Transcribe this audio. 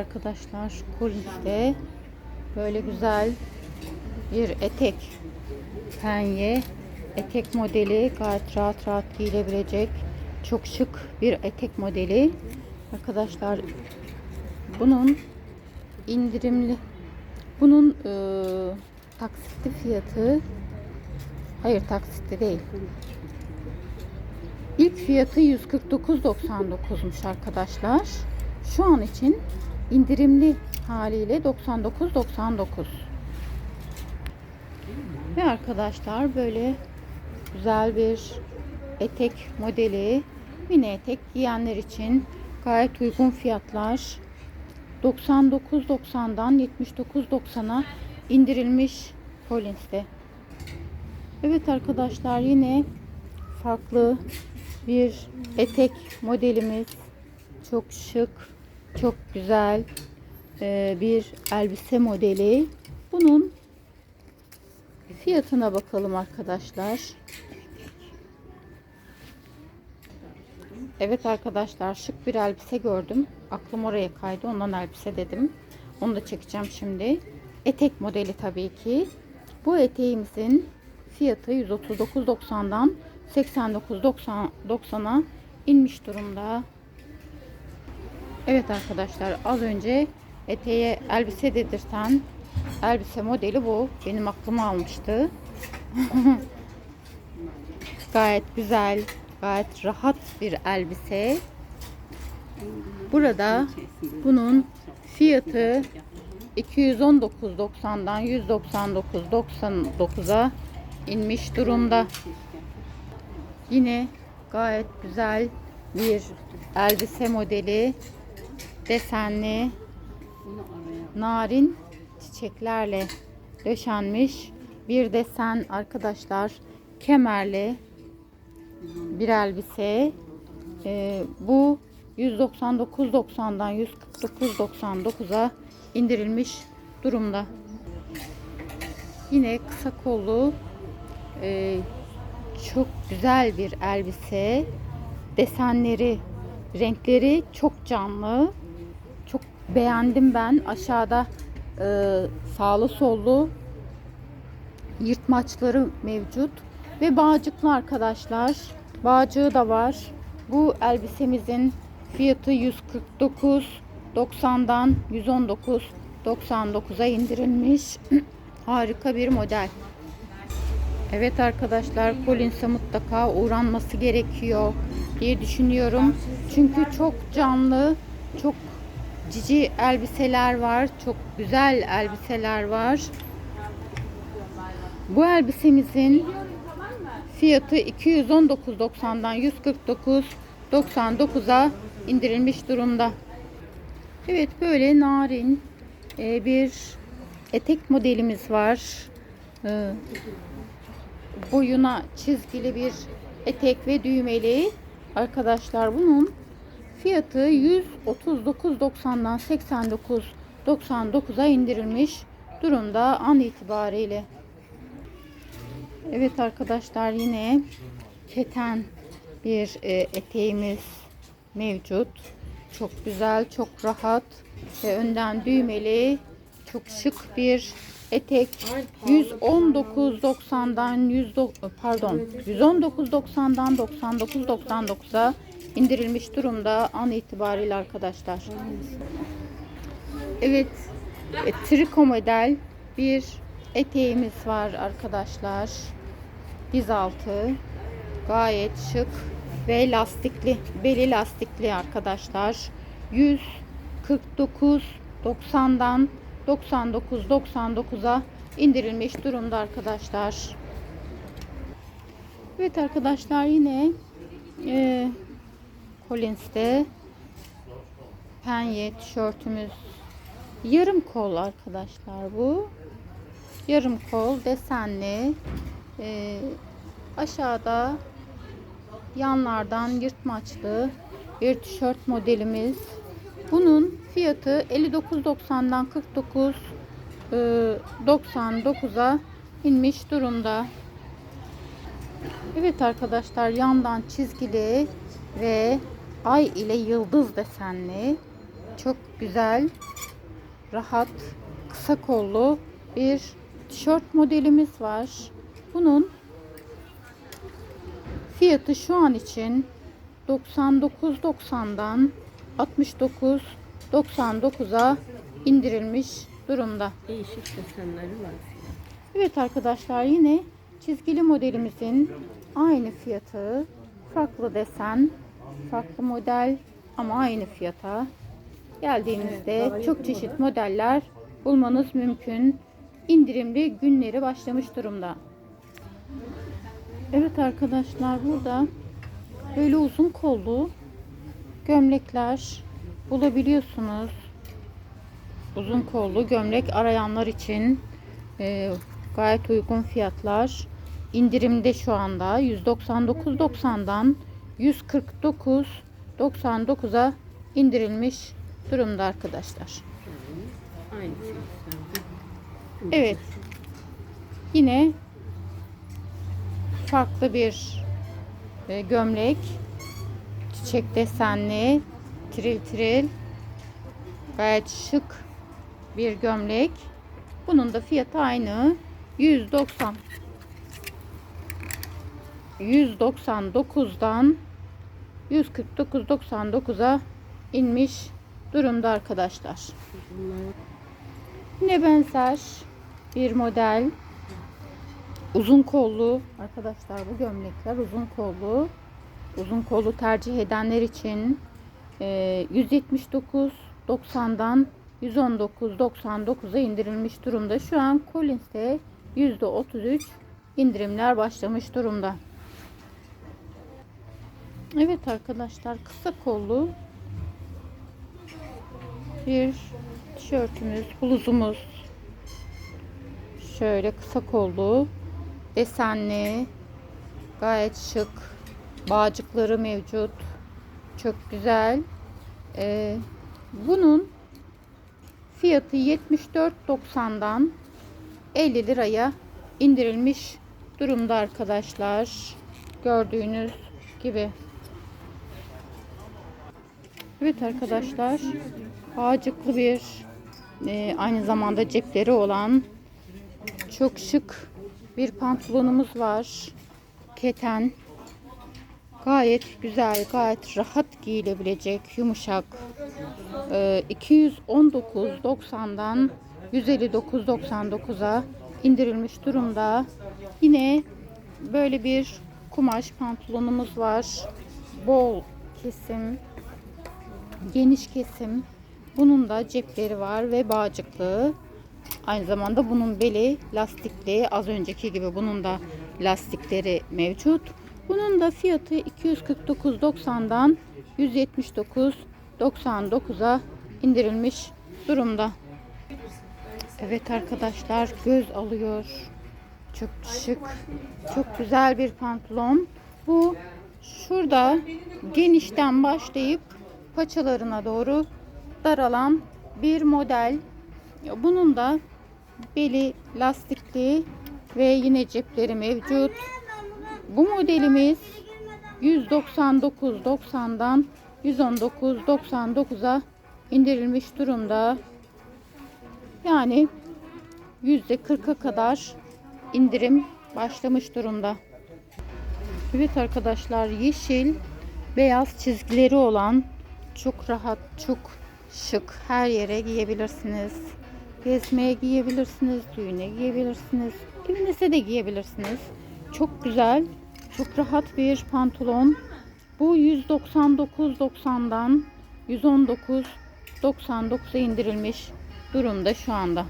Arkadaşlar Collins'te böyle güzel bir etek penye etek modeli. Gayet rahat rahat giyilebilecek çok şık bir etek modeli. Arkadaşlar bunun indirimli bunun e, taksitli fiyatı hayır taksitli değil. İlk fiyatı 149.99'muş arkadaşlar. Şu an için indirimli haliyle 99.99. Ve arkadaşlar böyle güzel bir etek modeli mini etek giyenler için gayet uygun fiyatlar 99.90'dan 79.90'a indirilmiş Collins'te. Evet arkadaşlar yine farklı bir etek modelimiz. Çok şık, çok güzel ee, bir elbise modeli. Bunun fiyatına bakalım arkadaşlar. Evet arkadaşlar şık bir elbise gördüm. Aklım oraya kaydı. Ondan elbise dedim. Onu da çekeceğim şimdi. Etek modeli tabii ki. Bu eteğimizin fiyatı 139.90'dan 89.90'a inmiş durumda. Evet arkadaşlar az önce eteğe elbise dedirten elbise modeli bu. Benim aklımı almıştı. gayet güzel, gayet rahat bir elbise. Burada bunun fiyatı 219.90'dan 199.99'a inmiş durumda. Yine gayet güzel bir elbise modeli desenli narin çiçeklerle döşenmiş bir desen arkadaşlar. Kemerli bir elbise. Ee, bu 199.90'dan 149.99'a indirilmiş durumda. Yine kısa kollu e, çok güzel bir elbise. Desenleri, renkleri çok canlı. Beğendim ben. Aşağıda e, sağlı sollu yırtmaçları mevcut. Ve bağcıklı arkadaşlar. Bağcığı da var. Bu elbisemizin fiyatı 149.90'dan 119.99'a indirilmiş. Harika bir model. Evet arkadaşlar Collins'e mutlaka uğranması gerekiyor diye düşünüyorum. Çünkü çok canlı, çok cici elbiseler var. Çok güzel elbiseler var. Bu elbisemizin fiyatı 219.90'dan 149.99'a indirilmiş durumda. Evet böyle narin e, bir etek modelimiz var. E, boyuna çizgili bir etek ve düğmeli. Arkadaşlar bunun fiyatı 139.90'dan 89.99'a indirilmiş durumda an itibariyle. Evet arkadaşlar yine keten bir e, eteğimiz mevcut. Çok güzel, çok rahat ve önden düğmeli çok şık bir etek 119.90'dan 100 pardon 119.90'dan 99.99'a indirilmiş durumda an itibariyle arkadaşlar. Evet, e, triko model bir eteğimiz var arkadaşlar. Diz altı gayet şık ve lastikli, beli lastikli arkadaşlar. 149.90'dan 99.99'a indirilmiş durumda arkadaşlar. Evet arkadaşlar yine e, Collins'te penye tişörtümüz yarım kol arkadaşlar bu. Yarım kol desenli e, aşağıda yanlardan yırtmaçlı bir tişört modelimiz. Bunun fiyatı 59.90'dan 49.99'a inmiş durumda. Evet arkadaşlar yandan çizgili ve ay ile yıldız desenli çok güzel, rahat, kısa kollu bir tişört modelimiz var. Bunun fiyatı şu an için 99.90'dan 69.99'a indirilmiş durumda. Değişik desenleri var. Evet arkadaşlar yine çizgili modelimizin aynı fiyatı farklı desen farklı model ama aynı fiyata geldiğinizde çok çeşit modeller bulmanız mümkün. İndirimli günleri başlamış durumda. Evet arkadaşlar burada böyle uzun kollu gömlekler bulabiliyorsunuz. Uzun kollu gömlek arayanlar için e, gayet uygun fiyatlar. İndirimde şu anda 199.90'dan 149.99'a indirilmiş durumda arkadaşlar. Evet. Yine farklı bir e, gömlek. Çiçek desenli, tril tril. Gayet şık bir gömlek. Bunun da fiyatı aynı. 190 199'dan 149.99'a inmiş durumda arkadaşlar. Yine benzer bir model. Uzun kollu arkadaşlar bu gömlekler uzun kollu. Uzun kollu tercih edenler için e, 179.90'dan 119.99'a indirilmiş durumda. Şu an Collins'te %33 indirimler başlamış durumda. Evet arkadaşlar kısa kollu bir tişörtümüz, bluzumuz. Şöyle kısa kollu, desenli, gayet şık. Bağcıkları mevcut. Çok güzel. Ee, bunun fiyatı 74.90'dan 50 liraya indirilmiş durumda arkadaşlar. Gördüğünüz gibi. Evet arkadaşlar. Ağacıklı bir e, aynı zamanda cepleri olan çok şık bir pantolonumuz var. Keten. Gayet güzel, gayet rahat giyilebilecek, yumuşak. Ee, 219.90'dan 159.99'a indirilmiş durumda. Yine böyle bir kumaş pantolonumuz var. Bol kesim, geniş kesim. Bunun da cepleri var ve bağcıklı. Aynı zamanda bunun beli lastikli. Az önceki gibi bunun da lastikleri mevcut. Bunun da fiyatı 249.90'dan 179.99'a indirilmiş durumda. Evet arkadaşlar göz alıyor. Çok şık. Çok güzel bir pantolon. Bu şurada genişten başlayıp paçalarına doğru daralan bir model. Bunun da beli lastikli ve yine cepleri mevcut. Bu modelimiz 199.90'dan 119.99'a indirilmiş durumda. Yani %40'a kadar indirim başlamış durumda. Evet arkadaşlar yeşil beyaz çizgileri olan çok rahat, çok şık her yere giyebilirsiniz. Gezmeye giyebilirsiniz, düğüne giyebilirsiniz, evinize de giyebilirsiniz. Çok güzel, çok rahat bir pantolon. Bu 199.90'dan 119.99'a indirilmiş durumda şu anda.